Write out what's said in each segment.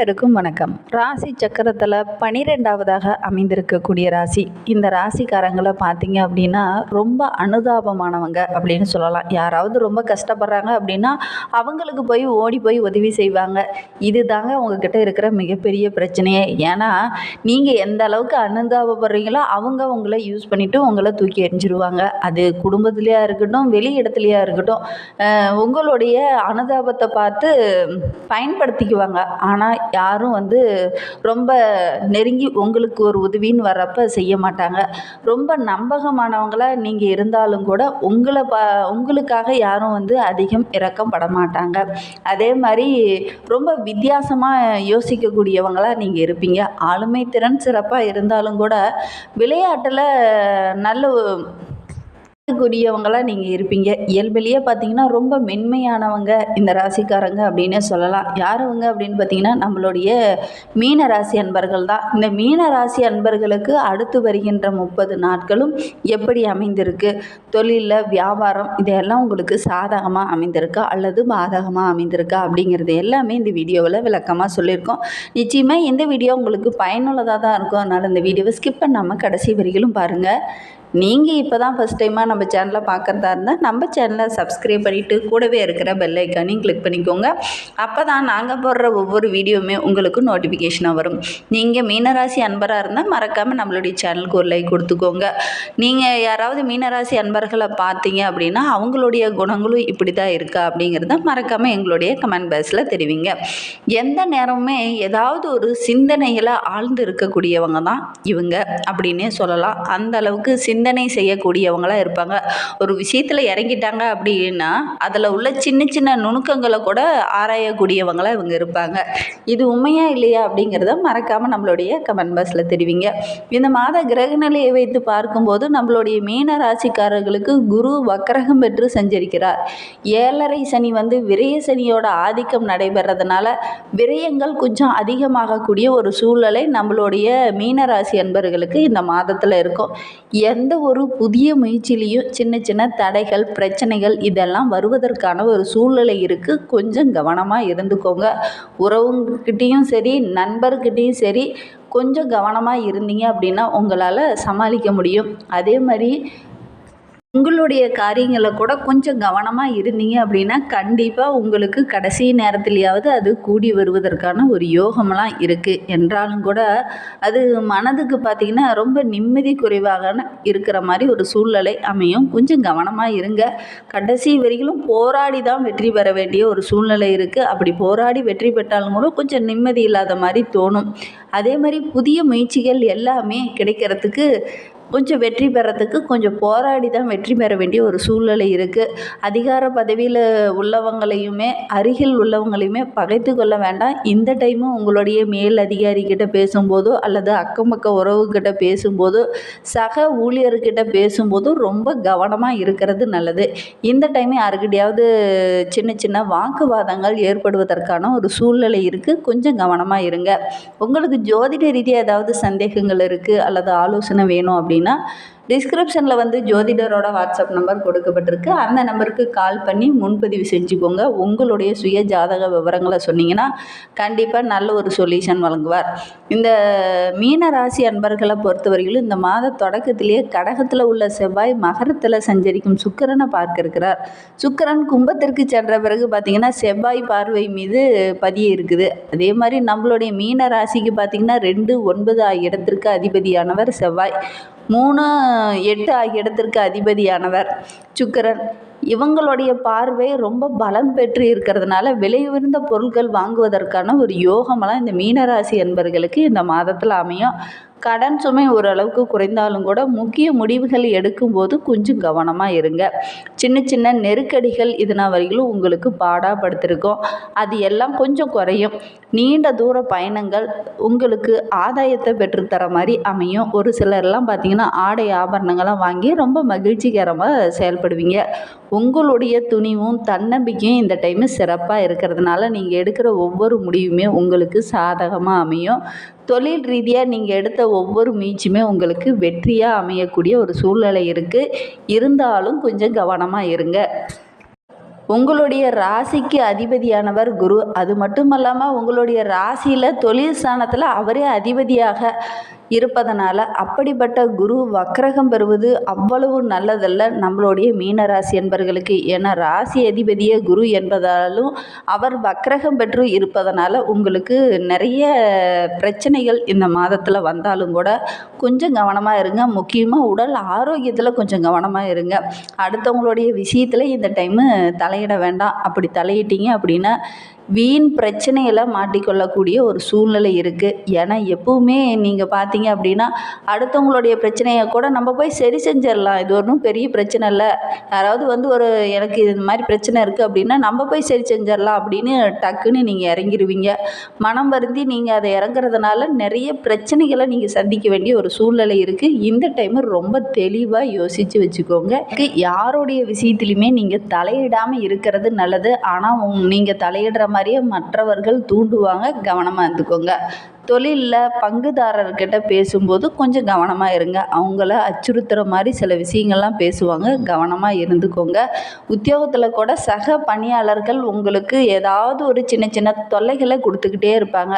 அனைவருக்கும் வணக்கம். ராசி சக்கரத்தில் பனிரெண்டாவதாக அமைந்திருக்கக்கூடிய ராசி. இந்த ராசிக்காரங்களை பார்த்தீங்க அப்படின்னா ரொம்ப அனுதாபமானவங்க அப்படின்னு சொல்லலாம். யாராவது ரொம்ப கஷ்டப்படுறாங்க அப்படின்னா அவங்களுக்கு போய் ஓடி போய் உதவி செய்வாங்க. இது தாங்க உங்ககிட்ட இருக்கிற மிகப்பெரிய பிரச்சனையே. ஏன்னா நீங்கள் எந்த அளவுக்கு அனுதாபப்படுறீங்களோ அவங்க உங்களை யூஸ் பண்ணிவிட்டு உங்களை தூக்கி எறிஞ்சிருவாங்க. அது குடும்பத்துலேயா இருக்கட்டும் வெளி இடத்துலையா இருக்கட்டும் உங்களுடைய அனுதாபத்தை பார்த்து பயன்படுத்திக்குவாங்க. ஆனால் யாரும் வந்து ரொம்ப நெருங்கி உங்களுக்கு ஒரு உதவின்னு வர்றப்ப செய்ய மாட்டாங்க. ரொம்ப நம்பகமானவங்களாக நீங்கள் இருந்தாலும் கூட உங்களை ப உங்களுக்காக யாரும் வந்து அதிகம் இரக்கம் படமாட்டாங்க அதே மாதிரி ரொம்ப வித்தியாசமாக யோசிக்கக்கூடியவங்களாக நீங்கள் இருப்பீங்க. ஆளுமை திறன் சிறப்பாக இருந்தாலும் கூட விளையாட்டில் நல்ல கூடியவங்களாக நீங்கள் இருப்பீங்க. இயல்பிலேயே பார்த்தீங்கன்னா ரொம்ப மென்மையானவங்க இந்த ராசிக்காரங்க அப்படின்னே சொல்லலாம். யார் அவங்க அப்படின்னு பார்த்தீங்கன்னா நம்மளுடைய மீன ராசி அன்பர்கள் தான். இந்த மீன ராசி அன்பர்களுக்கு அடுத்து வருகின்ற முப்பது நாட்களும் எப்படி அமைந்திருக்கு? தொழிலில் வியாபாரம் இதெல்லாம் உங்களுக்கு சாதகமாக அமைந்திருக்கா? அல்லது பாதகமாக அமைந்திருக்கா? அப்படிங்கிறது எல்லாமே இந்த வீடியோவில் விளக்கமாக சொல்லியிருக்கோம். நிச்சயமாக இந்த வீடியோ உங்களுக்கு பயனுள்ளதாக தான் இருக்கும் அதனால் இந்த வீடியோவை ஸ்கிப் பண்ணாமல் கடைசி வரிகளும் பாருங்கள் நீங்கள் இப்போ தான் ஃபஸ்ட் டைமாக நம்ம சேனலை பார்க்குறதா இருந்தால் நம்ம சேனலை சப்ஸ்கிரைப் பண்ணிவிட்டு கூடவே இருக்கிற பெல் ஐக்கானையும் கிளிக் பண்ணிக்கோங்க. அப்போ தான் நாங்கள் போடுற ஒவ்வொரு வீடியோவுமே உங்களுக்கு நோட்டிஃபிகேஷனாக வரும். நீங்கள் மீனராசி அன்பராக இருந்தால் மறக்காமல் நம்மளுடைய சேனலுக்கு ஒரு லைக் கொடுத்துக்கோங்க. நீங்கள் யாராவது மீனராசி அன்பர்களை பார்த்தீங்க அப்படின்னா அவங்களுடைய குணங்களும் இப்படி தான் இருக்கா அப்படிங்கிறத மறக்காமல் எங்களுடைய கமெண்ட் பாக்ஸில் தெரிவிங்க. எந்த நேரமுமே ஏதாவது ஒரு சிந்தனையில் ஆழ்ந்து இருக்கக்கூடியவங்க தான் இவங்க அப்படின்னே சொல்லலாம். அந்த அளவுக்கு சிந்தனை செய்யக்கூடியவங்களாக இருப்பாங்க. ஒரு விஷயத்தில் இறங்கிட்டாங்க அப்படின்னா அதில் உள்ள சின்ன சின்ன நுணுக்கங்களை கூட ஆராயக்கூடியவங்களாக இவங்க இருப்பாங்க. இது உண்மையா இல்லையா அப்படிங்கிறத மறக்காமல் நம்மளுடைய கமெண்ட் பாக்ஸில் தெரிவிங்க. இந்த மாத கிரக நிலையை வைத்து பார்க்கும்போது நம்மளுடைய மீன ராசிக்காரர்களுக்கு குரு வக்கரகம் பெற்று சஞ்சரிக்கிறார். ஏழரை சனி வந்து விரய சனியோட ஆதிக்கம் நடைபெறதுனால விரயங்கள் கொஞ்சம் அதிகமாகக்கூடிய ஒரு சூழ்நிலை நம்மளுடைய மீனராசி அன்பர்களுக்கு இந்த மாதத்தில் இருக்கும். எந்த எந்த ஒரு புதிய முயற்சியிலையும் சின்ன சின்ன தடைகள் பிரச்சனைகள் இதெல்லாம் வருவதற்கான ஒரு சூழ்நிலை இருக்குது கொஞ்சம் கவனமாக இருந்துக்கோங்க. உறவுங்கிட்டேயும் சரி நண்பர்கிட்டேயும் சரி கொஞ்சம் கவனமாக இருந்தீங்க அப்படின்னா உங்களால் சமாளிக்க முடியும். அதே மாதிரி உங்களுடைய காரியங்களை கூட கொஞ்சம் கவனமாக இருந்தீங்க அப்படின்னா கண்டிப்பாக உங்களுக்கு கடைசி நேரத்துலையாவது அது கூடி வருவதற்கான ஒரு யோகமெல்லாம் இருக்குது என்றாலும் கூட அது மனதுக்கு பார்த்திங்கன்னா ரொம்ப நிம்மதி குறைவாக இருக்கிற மாதிரி ஒரு சூழ்நிலை அமையும். கொஞ்சம் கவனமாக இருங்க. கடைசி வரையிலும் போராடி தான் வெற்றி பெற வேண்டிய ஒரு சூழ்நிலை இருக்குது அப்படி போராடி வெற்றி பெற்றாலும் கூட கொஞ்சம் நிம்மதி இல்லாத மாதிரி தோணும். அதே மாதிரி புதிய முயற்சிகள் எல்லாமே கிடைக்கிறதுக்கு கொஞ்சம் வெற்றி பெறத்துக்கு கொஞ்சம் போராடி தான் வெற்றி பெற வேண்டிய ஒரு சூழ்நிலை இருக்குது அதிகார பதவியில் உள்ளவங்களையுமே அருகில் உள்ளவங்களையுமே பகைத்து கொள்ள வேண்டாம். இந்த டைமும் உங்களுடைய மேல் அதிகாரிக்கிட்ட பேசும்போதோ அல்லது அக்கம் பக்க உறவுக்கிட்ட பேசும்போதோ சக ஊழியர்கிட்ட பேசும்போதோ ரொம்ப கவனமாக இருக்கிறது நல்லது. இந்த டைம் யாருக்கிட்டையாவது சின்ன சின்ன வாக்குவாதங்கள் ஏற்படுவதற்கான ஒரு சூழ்நிலை இருக்குது கொஞ்சம் கவனமாக இருங்க. உங்களுக்கு ஜோதிட ரீதியாக ஏதாவது சந்தேகங்கள் இருக்குது அல்லது ஆலோசனை வேணும் அப்படின்னு அப்படின்னா டிஸ்கிரிப்ஷனில் வந்து ஜோதிடரோட வாட்ஸ்அப் நம்பர் கொடுக்கப்பட்டிருக்கு. அந்த நம்பருக்கு கால் பண்ணி முன்பதிவு செஞ்சுக்கோங்க. உங்களுடைய சுய ஜாதக விவரங்களை சொன்னீங்கன்னா கண்டிப்பாக நல்ல ஒரு சொல்யூஷன் வழங்குவார். இந்த மீன ராசி அன்பர்களை பொறுத்தவரையிலும் இந்த மாத தொடக்கத்திலேயே கடகத்தில் உள்ள செவ்வாய் மகரத்தில் சஞ்சரிக்கும் சுக்கரனை பார்க்க இருக்கிறார் சுக்கரன் கும்பத்திற்கு சென்ற பிறகு பார்த்திங்கன்னா செவ்வாய் பார்வை மீது பதிய இருக்குது. அதே மாதிரி நம்மளுடைய மீன ராசிக்கு பார்த்திங்கன்னா ரெண்டு ஒன்பது இடத்திற்கு அதிபதியானவர் செவ்வாய். மூணு எட்டு ஆகிய இடத்திற்கு அதிபதியானவர் சுக்கிரன். இவங்களுடைய பார்வை ரொம்ப பலம் பெற்று இருக்கிறதுனால விலை உயர்ந்த பொருட்கள் வாங்குவதற்கான ஒரு யோகமெல்லாம் இந்த மீனராசி என்பர்களுக்கு இந்த மாதத்தில் அமையும். கடன் சுமை ஓரளவுக்கு குறைந்தாலும் கூட முக்கிய முடிவுகள் எடுக்கும்போது கொஞ்சம் கவனமாக இருங்க. சின்ன சின்ன நெருக்கடிகள் இதனால் வரையிலும் உங்களுக்கு பாடாப்படுத்திருக்கோம். அது எல்லாம் கொஞ்சம் குறையும். நீண்ட தூர பயணங்கள் உங்களுக்கு ஆதாயத்தை பெற்றுத்தர மாதிரி அமையும். ஒரு சிலர்லாம் பார்த்திங்கன்னா ஆடை ஆபரணங்கள்லாம் வாங்கி ரொம்ப மகிழ்ச்சிகரமாக செயல்படுவீங்க. உங்களுடைய துணிவும் தன்னம்பிக்கையும் இந்த டைமு சிறப்பாக இருக்கிறதுனால நீங்கள் எடுக்கிற ஒவ்வொரு முடிவுமே உங்களுக்கு சாதகமாக அமையும். தொழில் ரீதியாக நீங்கள் எடுத்த ஒவ்வொரு முயற்சியுமே உங்களுக்கு வெற்றியாக அமையக்கூடிய ஒரு சூழ்நிலை இருக்குது இருந்தாலும் கொஞ்சம் கவனமாக இருங்க. உங்களுடைய ராசிக்கு அதிபதியானவர் குரு. அது மட்டும் இல்லாமல் உங்களுடைய ராசியில் தொழில் ஸ்தானத்தில் அவரே அதிபதியாக இருப்பதனால அப்படிப்பட்ட குரு வக்ரகம் பெறுவது அவ்வளவு நல்லதல்ல. நம்மளுடைய மீன ராசி என்பர்களுக்கு. ஏன்னா ராசி அதிபதியே குரு என்பதாலும் அவர் வக்ரகம் பெற்று இருப்பதனால உங்களுக்கு நிறைய பிரச்சனைகள் இந்த மாதத்தில் வந்தாலும் கூட கொஞ்சம் கவனமாக இருங்க. முக்கியமாக உடல் ஆரோக்கியத்தில் கொஞ்சம் கவனமாக இருங்க. அடுத்தவங்களுடைய விஷயத்தில் இந்த டைமு தலை தலையிட வேண்டாம். அப்படி தலையிட்டீங்க அப்படின்னா வீண் பிரச்சனையில் மாட்டிக்கொள்ளக்கூடிய ஒரு சூழ்நிலை இருக்குது ஏன்னா எப்பவுமே நீங்கள் பார்த்தீங்க அப்படின்னா அடுத்தவங்களுடைய பிரச்சனையை கூட நம்ம போய் சரி செஞ்சிடலாம். இது ஒன்றும் பெரிய பிரச்சனை இல்லை. யாராவது வந்து ஒரு எனக்கு இது மாதிரி பிரச்சனை இருக்குது அப்படின்னா நம்ம போய் சரி செஞ்சிடலாம் அப்படின்னு டக்குன்னு நீங்கள் இறங்கிடுவீங்க மனம் வருந்தி நீங்கள் அதை இறங்குறதுனால நிறைய பிரச்சனைகளை நீங்கள் சந்திக்க வேண்டிய ஒரு சூழ்நிலை இருக்குது இந்த டைமு ரொம்ப தெளிவாக யோசித்து வச்சுக்கோங்க. யாருடைய விஷயத்துலையுமே நீங்கள் தலையிடாமல் இருக்கிறது நல்லது. ஆனால் உங் நீங்கள் தலையிடுற மாதிரியே மற்றவர்கள் தூண்டுவாங்க. கவனமாக இருந்துக்கோங்க. தொழிலில் பங்குதாரர்கிட்ட பேசும்போது கொஞ்சம் கவனமாக இருங்க. அவங்கள அச்சுறுத்துகிற மாதிரி சில விஷயங்கள்லாம் பேசுவாங்க. கவனமாக இருந்துக்கோங்க. உத்தியோகத்தில் கூட சக பணியாளர்கள் உங்களுக்கு ஏதாவது ஒரு சின்ன சின்ன தொல்லைகளை கொடுத்துக்கிட்டே இருப்பாங்க.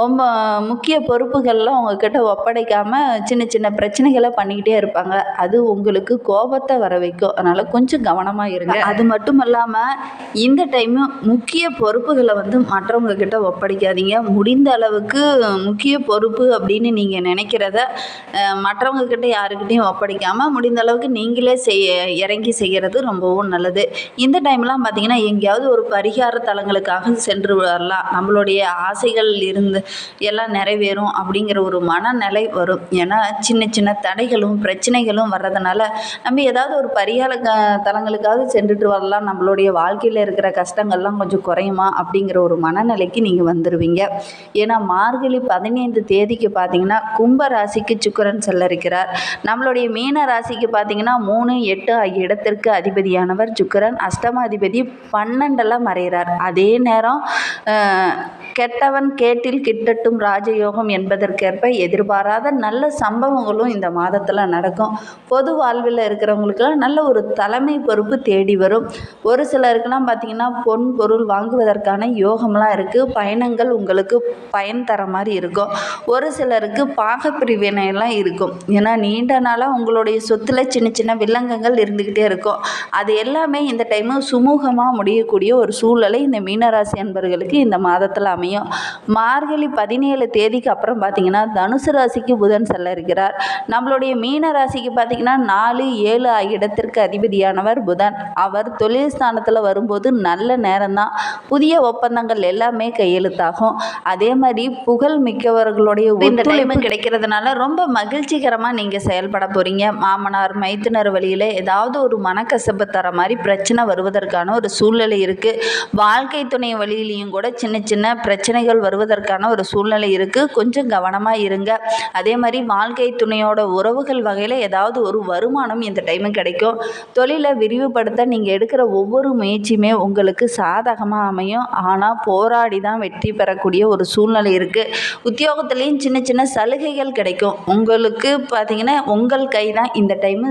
ரொம்ப முக்கிய பொறுப்புகள்லாம் உங்ககிட்ட ஒப்படைக்காமல் சின்ன சின்ன பிரச்சனைகளை பண்ணிக்கிட்டே இருப்பாங்க. அது உங்களுக்கு கோபத்தை வர வைக்கும். அதனால் கொஞ்சம் கவனமாக இருங்க. அது மட்டும் இல்லாமல் இந்த டைமு முக்கிய பொறுப்புகளை வந்து மற்றவங்க கிட்ட ஒப்படைக்காதீங்க. முடிந்த அளவுக்கு முக்கிய பொறுப்பு அப்படின்னு நீங்கள் நினைக்கிறத மற்றவங்கக்கிட்ட மற்றவங்க கிட்ட யாருக்கிட்டையும் ஒப்படைக்காமல் முடிந்த அளவுக்கு நீங்களே செய்ய இறங்கி செய்கிறது ரொம்பவும் நல்லது. இந்த டைம்லாம் பார்த்தீங்கன்னா எங்கேயாவது ஒரு பரிகார தலங்களுக்காக சென்று வரலாம். நம்மளுடைய ஆசைகள் இருந்து எல்லாம் நிறைவேறும் அப்படிங்கிற ஒரு மனநிலை வரும். ஏன்னா சின்ன சின்ன தடைகளும் பிரச்சனைகளும் வர்றதுனால நம்ம ஏதாவது ஒரு பரிகார க தலங்களுக்காவது சென்றுட்டு வரலாம். நம்மளுடைய வாழ்க்கையில் இருக்கிற கஷ்டங்கள்லாம் கொஞ்சம் குறையுமா அப்படிங்கிற ஒரு மனநிலைக்கு நீங்கள் வந்துடுவீங்க ஏன்னா மார்கழி பதினைந்து தேதிக்கு பார்த்தீங்கன்னா கும்ப ராசிக்கு சுக்கிரன் செல்ல இருக்கிறார் நம்மளுடைய மீன ராசிக்கு பார்த்தீங்கன்னா மூணு எட்டு ஆகிய இடத்திற்கு அதிபதியானவர் சுக்கரன். அஷ்டமாதிபதி பன்னெண்டெல்லாம் மறைகிறார். அதே நேரம் கெட்டவன் கேட்டில் கிட்டட்டும் ராஜயோகம் என்பதற்கேற்ப எதிர்பாராத நல்ல சம்பவங்களும் இந்த மாதத்தில் நடக்கும். பொது வாழ்வில் இருக்கிறவங்களுக்கெல்லாம் நல்ல ஒரு தலைமை பொறுப்பு தேடி வரும். ஒரு சிலருக்கெல்லாம் பார்த்தீங்கன்னா பொன் பொருள் வாங்குவதற்கான யோகம்லாம் இருக்குது பயணங்கள் உங்களுக்கு பயன் தர மாதிரி இருக்கும். ஒரு சிலருக்கு பாகப்பிரிவினைலாம் இருக்கும். ஏன்னா நீண்ட நாளாக உங்களுடைய சொத்தில் சின்ன சின்ன வில்லங்கங்கள் இருந்துக்கிட்டே இருக்கும். அது எல்லாமே இந்த டைமு சுமூகமாக முடியக்கூடிய ஒரு சூழலை இந்த மீனராசி அன்பர்களுக்கு இந்த மாதத்தில் அமையும். மார்கழி பதினேழு தேதிக்கு அப்புறம் பார்த்தீங்கன்னா தனுசு ராசிக்கு புதன் செல்ல இருக்கிறார். நம்மளுடைய மீன ராசிக்கு பார்த்தீங்கன்னா நாலு ஏழு இடத்திற்கு அதிபதியானவர் புதன். அவர் தொழில் ஸ்தானத்தில் வரும்போது நல்ல நேரம்தான். புதிய ஒப்பந்தங்கள் எல்லாமே கையெழுத்தாகும். அதே மாதிரி புகழ் மிக்கவர்களுடைய இந்த டைம் கிடைக்கிறதுனால ரொம்ப மகிழ்ச்சிகரமாக நீங்கள் செயல்பட போகிறீங்க மாமனார் மைத்துனர் வழியில் ஏதாவது ஒரு மனக்கசப்பு தர மாதிரி பிரச்சனை வருவதற்கான ஒரு சூழ்நிலை இருக்குது வாழ்க்கை துணை வழியிலையும் கூட சின்ன சின்ன பிரச்சனைகள் வருவதற்கான ஒரு சூழ்நிலை இருக்குது கொஞ்சம் கவனமாக இருங்க. அதே மாதிரி வாழ்க்கை துணையோட உறவுகள் வகையில் ஏதாவது ஒரு வருமானம் இந்த டைமு கிடைக்கும். தொழிலை விரிவுபடுத்த நீங்கள் எடுக்கிற ஒவ்வொரு முயற்சியுமே உங்களுக்கு சாதகமாக அமையும். ஆனால் போராடி தான் வெற்றி பெறக்கூடிய ஒரு சூழ்நிலை இருக்குது உத்தியோகத்துலேயும் சின்ன சின்ன சலுகைகள் கிடைக்கும். உங்களுக்கு பார்த்தீங்கன்னா உங்கள் கை தான் இந்த டைமு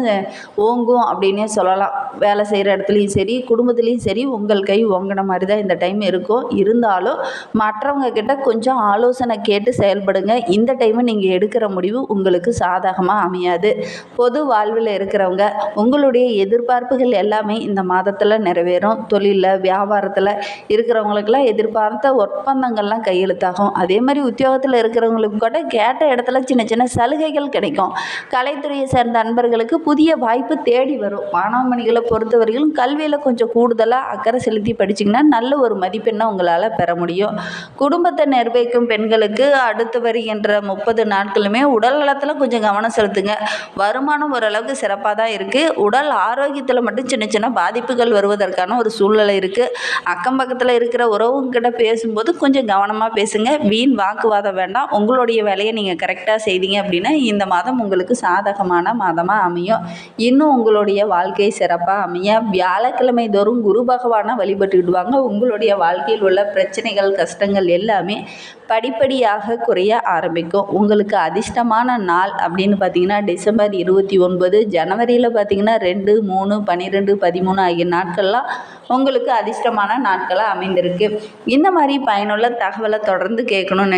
ஓங்கும் அப்படின்னே சொல்லலாம். வேலை செய்கிற இடத்துலையும் சரி குடும்பத்துலேயும் சரி உங்கள் கை ஓங்கின மாதிரி தான் இந்த டைம் இருக்கும். இருந்தாலும் மற்றவங்க கிட்ட கொஞ்சம் ஆலோசனை கேட்டு செயல்படுங்க. இந்த டைமு நீங்கள் எடுக்கிற முடிவு உங்களுக்கு சாதகமாக அமையாது. பொது வாழ்வில் இருக்கிறவங்க உங்களுடைய எதிர்பார்ப்புகள் எல்லாமே இந்த மாதத்தில் நிறைவேறும். தொழிலில் வியாபாரத்தில் இருக்கிறவங்களுக்கெல்லாம் எதிர்பார்த்த ஒப்பந்தங்கள்லாம் கையெழுத்தாகும். அதே மாதிரி உத்தியோகத்தில் இருக்கிறவங்களுக்கு கூட கேட்ட இடத்துல சின்ன சின்ன சலுகைகள் கிடைக்கும். கலைத்துறையை சேர்ந்த அன்பர்களுக்கு புதிய வாய்ப்பு தேடி வரும். மாணவமணிகளை பொறுத்தவரையிலும் கல்வியில் கொஞ்சம் கூடுதலாக அக்கறை செலுத்தி படிச்சிங்கன்னா நல்ல ஒரு மதிப்பெண்ணை உங்களால் பெற முடியும். குடும்பத்தை நிர்வகிக்கும் பெண்களுக்கு அடுத்து வருகின்ற முப்பது நாட்களுமே உடல் நலத்தில் கொஞ்சம் கவனம் செலுத்துங்க. வருமானம் ஓரளவுக்கு சிறப்பாக தான் இருக்குது உடல் ஆரோக்கியத்தில் மட்டும் சின்ன சின்ன பாதிப்புகள் வருவதற்கான ஒரு சூழ்நிலை இருக்குது அக்கம் பக்கத்தில் இருக்கிற உறவுங்கிட்ட பேசும்போது கொஞ்சம் கவனமாக பேசுங்க. வீண் வாக்கு வாக்குவாதம் வேண்டாம். உங்களுடைய வேலையை நீங்கள் கரெக்டாக செய்தீங்க அப்படின்னா இந்த மாதம் உங்களுக்கு சாதகமான மாதமாக அமையும். இன்னும் உங்களுடைய வாழ்க்கை சிறப்பாக அமைய வியாழக்கிழமை தோறும் குரு பகவானை வழிபட்டுக்கிடுவாங்க. உங்களுடைய வாழ்க்கையில் உள்ள பிரச்சனைகள் கஷ்டங்கள் எல்லாமே படிப்படியாக குறைய ஆரம்பிக்கும். உங்களுக்கு அதிர்ஷ்டமான நாள் அப்படின்னு பார்த்தீங்கன்னா டிசம்பர் இருபத்தி ஒன்பது ஜனவரியில் பார்த்தீங்கன்னா ரெண்டு மூணு பன்னிரெண்டு பதிமூணு ஆகிய நாட்கள்லாம் உங்களுக்கு அதிர்ஷ்டமான நாட்களாக அமைந்திருக்கு. இந்த மாதிரி பயனுள்ள தகவலை தொடர்ந்து கேட்கணும்னு